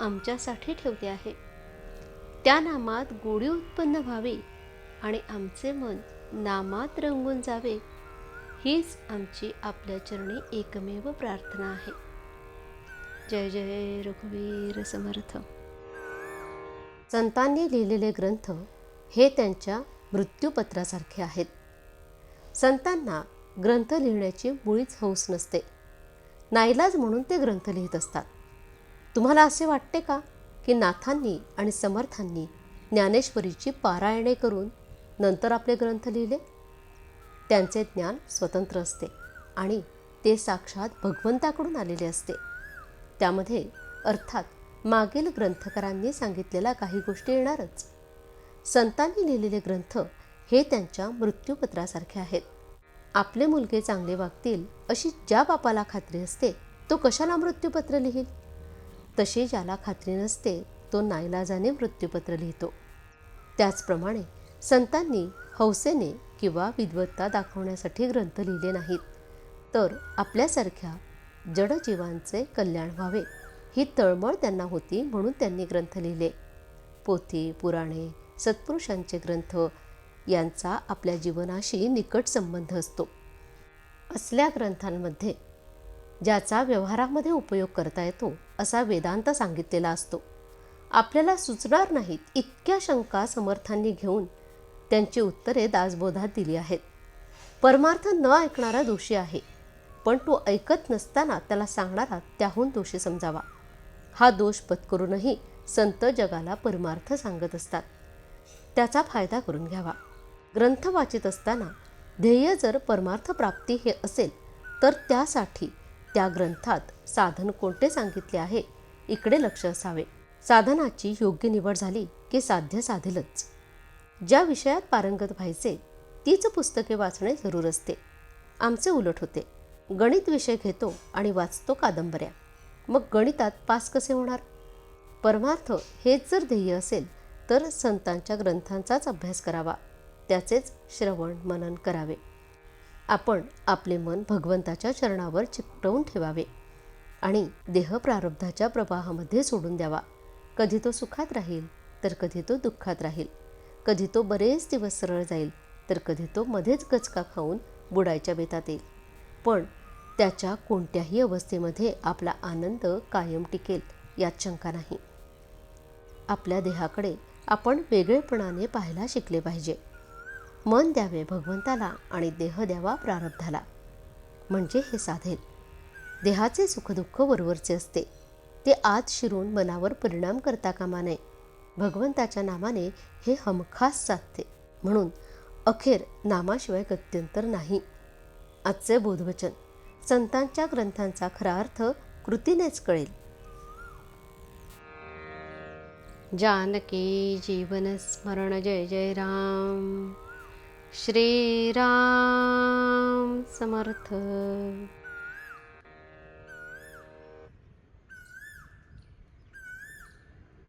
आमच्यासाठी ठेवले आहे. त्या नामात गोडी उत्पन्न व्हावी आणि आमचे मन नामात रंगून जावे हीच आमची आपल्या चरणी एकमेव प्रार्थना आहे. जय जय रघुवीर समर्थ. संतांनी लिहिलेले ग्रंथ हे त्यांच्या मृत्यूपत्रासारखे आहेत. संतांना ग्रंथ लिहिण्याची मुळीच हौस नसते. नाईलाज म्हणून ते ग्रंथ लिहित असतात. तुम्हाला असे वाटते का की नाथांनी आणि समर्थांनी ज्ञानेश्वरीची पारायणे करून नंतर आपले ग्रंथ लिहिले? त्यांचे ज्ञान स्वतंत्र असते आणि ते साक्षात भगवंताकडून आलेले असते. त्यामध्ये अर्थात मागील ग्रंथकारांनी सांगितलेल्या काही गोष्टी येणारच. संतांनी लिहिलेले ग्रंथ हे त्यांच्या मृत्यूपत्रासारखे आहेत. आपले मुलगे चांगले वागतील अशी ज्या बापाला खात्री असते तो कशाला मृत्यूपत्र लिहील? तशी ज्याला खात्री नसते तो नाईलाजाने मृत्यूपत्र लिहितो. त्याचप्रमाणे संतांनी हौसेने किंवा विद्वत्ता दाखवण्यासाठी ग्रंथ लिहिले नाहीत तर आपल्यासारख्या जडजीवांचे कल्याण व्हावे ही तळमळ त्यांना होती म्हणून त्यांनी ग्रंथ लिहिले. पोथी पुराणे सत्पुरुषांचे ग्रंथ यांचा आपल्या जीवनाशी निकट संबंध असतो. असल्या ग्रंथांमध्ये ज्याचा व्यवहारामध्ये उपयोग करता येतो असा वेदांत सांगितलेला असतो. आपल्याला सुचणार नाहीत इतक्या शंका समर्थांनी घेऊन त्यांची उत्तरे दासबोधात दिली आहेत. परमार्थ न ऐकणारा दोषी आहे पण तो ऐकत नसताना त्याला सांगणारा त्याहून दोषी समजावा. हा दोष पत्करूनही संत जगाला परमार्थ सांगत असतात. त्याचा फायदा करून घ्यावा. ग्रंथ वाचित असताना ध्येय जर परमार्थ प्राप्ती हे असेल तर त्यासाठी त्या ग्रंथात साधन कोणते सांगितले आहे? इकडे लक्ष असावे. साधनाची योग्य निवड झाली की साध्य साधेलच. ज्या विषयात पारंगत व्हायचे तीच पुस्तके वाचणे जरूर असते. आमचे उलट होते. गणित विषय घेतो आणि वाचतो कादंबऱ्या. मग गणितात पास कसे होणार? परमार्थ हेच जर ध्येय असेल तर संतांच्या ग्रंथांचाच अभ्यास करावा. त्याचेच श्रवण मनन करावे. आपण आपले मन भगवंताच्या चरणावर चिकटवून ठेवावे आणि देह प्रारब्धाच्या प्रवाहामध्ये सोडून द्यावा. कधी तो सुखात राहील तर कधी तो दुःखात राहील. कधी तो बरेच दिवस सरळ जाईल तर कधी तो मध्येच गचका खाऊन बुडायच्या बेतात येईल. पण त्याच्या कोणत्याही अवस्थेमध्ये आपला आनंद कायम टिकेल यात शंका नाही. आपल्या देहाकडे आपण वेगळेपणाने पाहायला शिकले पाहिजे. मन द्यावे भगवंताला आणि देह द्यावा प्रारब्धाला. म्हणजे हे साधेल देहाचे सुखदुःख वरवरचे असते. ते आत शिरून मनावर परिणाम करता कामा नये. भगवंताच्या नामाने हे हमखास साधते. म्हणून अखेर नामाशिवाय गत्यंतर नाही. आजचे बोधवचन. संतांच्या ग्रंथांचा खरा अर्थ कृतीनेच कळेल. जानकी जीवन स्मरण जय जय राम. श्रीराम समर्थ.